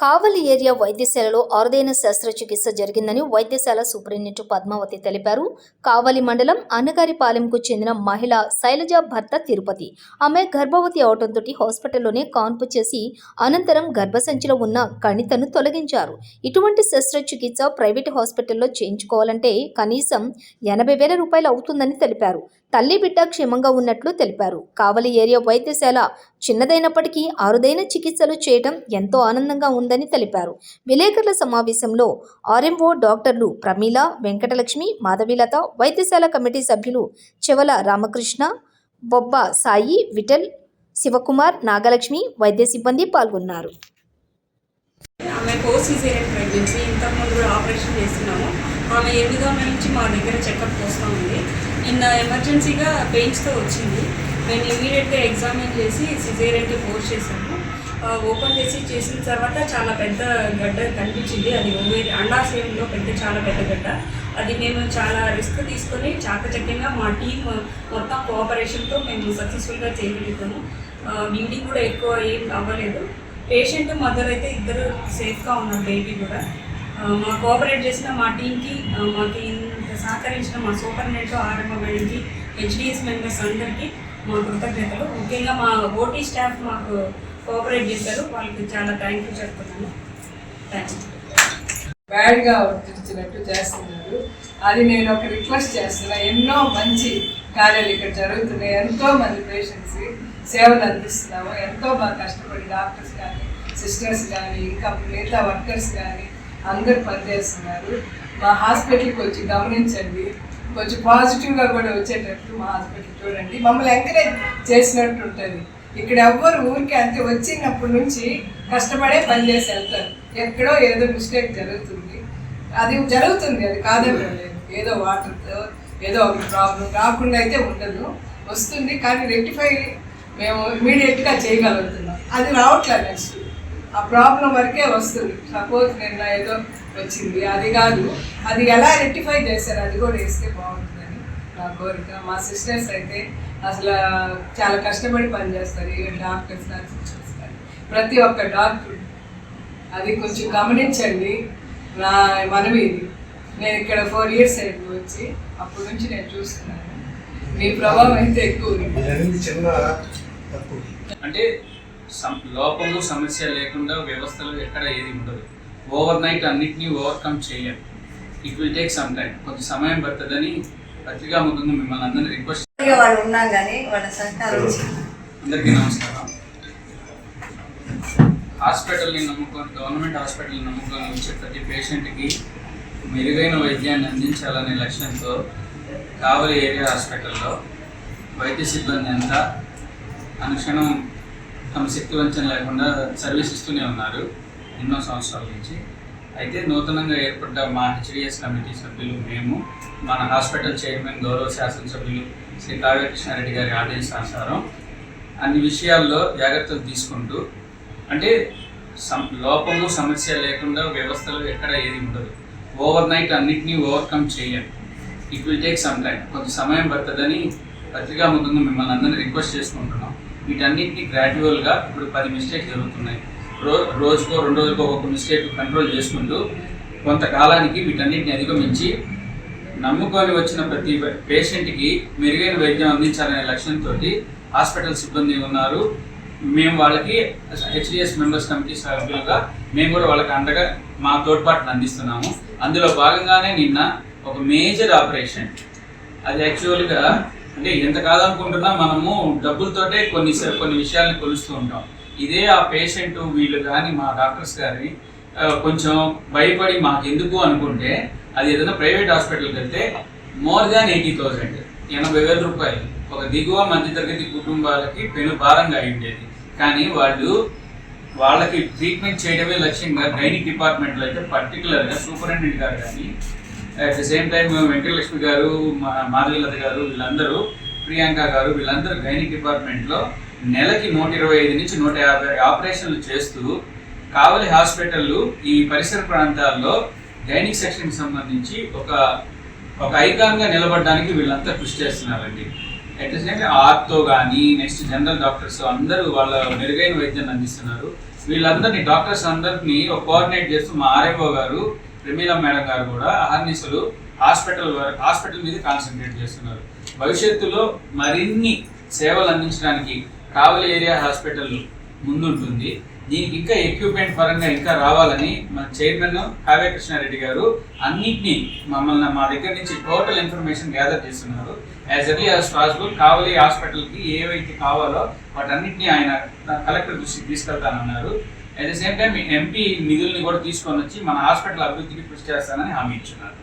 కావలి area వైద్యశాలలో అరుదైన శస్త్రచికిత్స జరిగిందని వైద్యశాల సూపరింటెండెంట్ పద్మావతి తెలిపారు. కావలి మండలం అన్నగారిపాలెంకు చెందిన మహిళ శైలజ భర్త తిరుపతి. ఆమె గర్భవతి అవడంతో హాస్పిటల్లోనే కాన్పు చేసి అనంతరం గర్భసంచిలో ఉన్న కణితను తొలగించారు. ఇటువంటి శస్త్రచికిత్స ప్రైవేట్ హాస్పిటల్లో చేయించుకోవాలంటే కనీసం ఎనభై వేల రూపాయలు అవుతుందని తెలిపారు. తల్లి బిడ్డ క్షేమంగా ఉన్నట్లు తెలిపారు. కావలి ఏరియా వైద్యశాల చిన్నదైనప్పటికీ అరుదైన చికిత్సలు చేయడం ఎంతో ఆనందంగా ఉందని తెలిపారు. విలేకరుల సమావేశంలో ఆర్ఎంఓ డాక్టర్లు ప్రమీల వెంకటలక్ష్మి మాధవీలత వైద్యశాల కమిటీ సభ్యులు చెవల రామకృష్ణ బొబ్బ సాయి విఠల్ శివకుమార్ నాగలక్ష్మి వైద్య సిబ్బంది పాల్గొన్నారు. ఆమె పోస్ట్ ప్రెగ్నెన్సీ. ఇంతకుముందు కూడా ఆపరేషన్ చేస్తున్నాము. ఆమె ఎనిమిదో నుంచి మా దగ్గర చెకప్ కోసం ఉంది. నిన్న ఎమర్జెన్సీగా పెయిన్స్తో వచ్చింది. మేము ఇమీడియట్గా ఎగ్జామిన్ చేసి సిజేరియన్కి పోస్ట్ చేసాము ఓపెన్ చేసి చేసిన తర్వాత చాలా పెద్ద గడ్డ కనిపించింది. అది ఓవేరి అండాశయంలో పెద్ద చాలా పెద్ద గడ్డ. అది మేము చాలా రిస్క్ తీసుకొని చాకచక్యంగా మా టీం మొత్తం కోఆపరేషన్తో మేము సక్సెస్ఫుల్గా చేయగలుగుతాము బ్లీడింగ్ కూడా ఎక్కువ ఏం అవ్వలేదు. పేషెంట్ మదర్ అయితే ఇద్దరు సేఫ్గా ఉన్నారు బేబీ కూడా. మా కోఆపరేట్ చేసిన మా టీంకి మాకు ఇంత సహకరించిన మా సూపరింటెండెంట్ ఆర్ఎంఓ మేడంకి హెచ్డిఎస్ మెంబర్స్ అందరికీ మా కృతజ్ఞతలు. ముఖ్యంగా మా ఓటీ స్టాఫ్ మాకు కోఆపరేట్ చేశారు. వాళ్ళకి చాలా థ్యాంక్ యూ చెప్తున్నాను. థ్యాంక్ బ్యాడ్గా వర్తించినట్టు చేస్తున్నారు. అది నేను ఒక రిక్వెస్ట్ చేస్తున్నా. ఎన్నో మంచి కార్యాలు ఇక్కడ జరుగుతున్నాయి. ఎంతో మంది పేషెంట్స్ సేవలు అందిస్తున్నాము. ఎంతో బాగా కష్టపడి డాక్టర్స్ కానీ సిస్టర్స్ కానీ ఇంకా మిగతా వర్కర్స్ కానీ అందరూ పనిచేస్తున్నారు. మా హాస్పిటల్కి వచ్చి గమనించండి. కొంచెం పాజిటివ్గా కూడా వచ్చేటట్టు మా హాస్పిటల్ చూడండి. మమ్మల్ని ఎంకరేజ్ చేసినట్టు ఉంటుంది. ఇక్కడ ఎవ్వరు ఊరికే అంతే వచ్చినప్పటి నుంచి కష్టపడే పని చేసి వెళ్తారు. ఎక్కడో ఏదో మిస్టేక్ జరుగుతుంది. అది జరుగుతుంది అది కాదని లేదు ఏదో వాటర్తో ఏదో ఒక ప్రాబ్లం రాకుండా అయితే ఉండదు. వస్తుంది కానీ రెక్టిఫై మేము ఇమీడియట్గా చేయగలుగుతున్నాం. అది రావట్లేదు నెక్స్ట్ ఆ ప్రాబ్లం వరకే వస్తుంది. సపోజ్ నిన్న ఏదో వచ్చింది. అది కాదు. అది ఎలా రెక్టిఫై చేశారు? అది కూడా వేస్తే బాగుంటుందని నా కోరిక. మా సిస్టర్స్ అయితే అసలు చాలా కష్టపడి పనిచేస్తారు. ఈ డాక్టర్స్ కానీ ప్రతి ఒక్క డాక్టర్ అది కొంచెం గమనించండి. నా మనవి ఇది. నేను ఇక్కడ ఫోర్ ఇయర్స్ అయింది వచ్చి. అప్పటి నుంచి నేను చూస్తున్నాను. మీ ప్రభావం అయితే ఎక్కువ అంటే లోపము సమస్య లేకుండా వ్యవస్థలో ఎక్కడ ఏది ఉండదు. ఓవర్ నైట్ అన్నిటినీ ఓవర్కమ్ చేయాలి it will take some time కొంచెం సమయం పడుతుందని పత్రికా ముఖంగా మిమ్మల్ని అందరినీ రిక్వెస్ట్ ఇక వాళ్ళు ఉన్నాం కానీ వాళ్ళ సహకారం అందరికీ నమస్కారం. హాస్పిటల్ని నమ్ముకొని గవర్నమెంట్ హాస్పిటల్ని నమ్ముకొని వచ్చే ప్రతి పేషెంట్కి మెరుగైన వైద్యాన్ని అందించాలనే లక్ష్యంతో కావలి ఏరియా హాస్పిటల్లో వైద్య సిబ్బంది అంతా అనుక్షణం తమ శక్తి వంచన లేకుండా సర్వీస్ ఇస్తూనే ఉన్నారు ఎన్నో సంవత్సరాల నుంచి. అయితే నూతనంగా ఏర్పడ్డ మా హెచ్డిఎస్ కమిటీ సభ్యులు మేము మన హాస్పిటల్ చైర్మన్ గౌరవ శాసనసభ్యులు శ్రీ కావ్యకృష్ణారెడ్డి గారి ఆదేశానుసారం అన్ని విషయాల్లో జాగ్రత్తలు తీసుకుంటూ అంటే సం లోపము సమస్య లేకుండా వ్యవస్థలో ఎక్కడ ఏది ఉండదు. ఓవర్ నైట్ అన్నిటినీ ఓవర్కమ్ చేయాలి it will take some time కొంత సమయం పడుతుందని పత్రికా ముఖంగా మిమ్మల్ని అందరినీ రిక్వెస్ట్ చేసుకుంటున్నాం. వీటన్నిటిని గ్రాడ్యువల్గా ఇప్పుడు పది మిస్టేక్ జరుగుతున్నాయి. రో రోజుకో రెండు రోజుకో ఒక మిస్టేక్ కంట్రోల్ చేసుకుంటూ కొంతకాలానికి వీటన్నిటిని అధిగమించి నమ్ముకొని వచ్చిన ప్రతి పేషెంట్కి మెరుగైన వైద్యం అందించాలనే లక్ష్యంతో హాస్పిటల్ సిబ్బంది ఉన్నారు మేము వాళ్ళకి హెచ్డిఎస్ మెంబర్స్ కమిటీ సభ్యులుగా మేము కూడా వాళ్ళకి అండగా మా తోడ్పాటును అందిస్తున్నాము. అందులో భాగంగానే నిన్న ఒక మేజర్ ఆపరేషన్ అది యాక్చువల్గా అంటే ఎంత కాదనుకుంటున్నా మనము డబ్బులతోటే కొన్ని స- కొన్ని విషయాల్ని కొలుస్తూ ఉంటాం. ఇదే ఆ పేషెంట్ వీళ్ళు కానీ మా డాక్టర్స్ కానీ కొంచెం భయపడి మాకు ఎందుకు అనుకుంటే అది ఏదైనా ప్రైవేట్ హాస్పిటల్కి వెళ్తే మోర్ దాన్ ఎయిటీ థౌసండ్ ఎనభై వేల రూపాయలు. ఒక దిగువ మధ్యతరగతి కుటుంబాలకి పెను భారంగా అయి ఉండేది. కానీ వాళ్ళు వాళ్ళకి ట్రీట్మెంట్ చేయడమే లక్ష్యంగా గైనిక్ డిపార్ట్మెంట్లో అయితే పర్టికులర్గా సూపరింటెండెంట్ గారు కానీ at the same time Venkatalakshmi గారు మా మాధవీలత గారు వీళ్ళందరూ ప్రియాంక గారు వీళ్ళందరూ గైనిక్ డిపార్ట్మెంట్లో నెలకి నూట ఇరవై ఐదు నుంచి నూట యాభై ఆపరేషన్లు చేస్తూ కావలి హాస్పిటల్ ఈ పరిసర ప్రాంతాల్లో గైనిక్ సెక్షన్కి సంబంధించి ఒక ఒక ఐకాన్గా నిలబడడానికి వీళ్ళంతా కృషి చేస్తున్నారండి. అట్ ద సేమ్ ఆర్తో కానీ నెక్స్ట్ జనరల్ డాక్టర్స్ అందరూ వాళ్ళ మెరుగైన వైద్యాన్ని అందిస్తున్నారు. వీళ్ళందరినీ డాక్టర్స్ అందరినీ కోఆర్డినేట్ చేస్తూ మా ఆర్ఐఓ గారు ప్రమీల మేడం గారు కూడా అహర్నిశలు హాస్పిటల్ వరకు హాస్పిటల్ మీద కాన్సన్ట్రేట్ చేస్తున్నారు. భవిష్యత్తులో మరిన్ని సేవలు అందించడానికి కావలి ఏరియా హాస్పిటల్ ముందుంటుంది. దీనికి ఇంకా ఎక్విప్మెంట్ పరంగా ఇంకా రావాలని మన చైర్మన్ కావ్యకృష్ణారెడ్డి గారు అన్నింటినీ మమ్మల్ని మా దగ్గర నుంచి టోటల్ ఇన్ఫర్మేషన్ గ్యాదర్ చేస్తున్నారు. As early as possible Kavali హాస్పిటల్కి ఏవైతే కావాలో వాటన్నిటిని ఆయన కలెక్టర్ దృష్టికి తీసుకెళ్తానన్నారు. At the same time MP నిధుల్ని కూడా తీసుకొని వచ్చి మన హాస్పిటల్ అభివృద్ధికి కృషి చేస్తానని హామీ ఇచ్చున్నారు.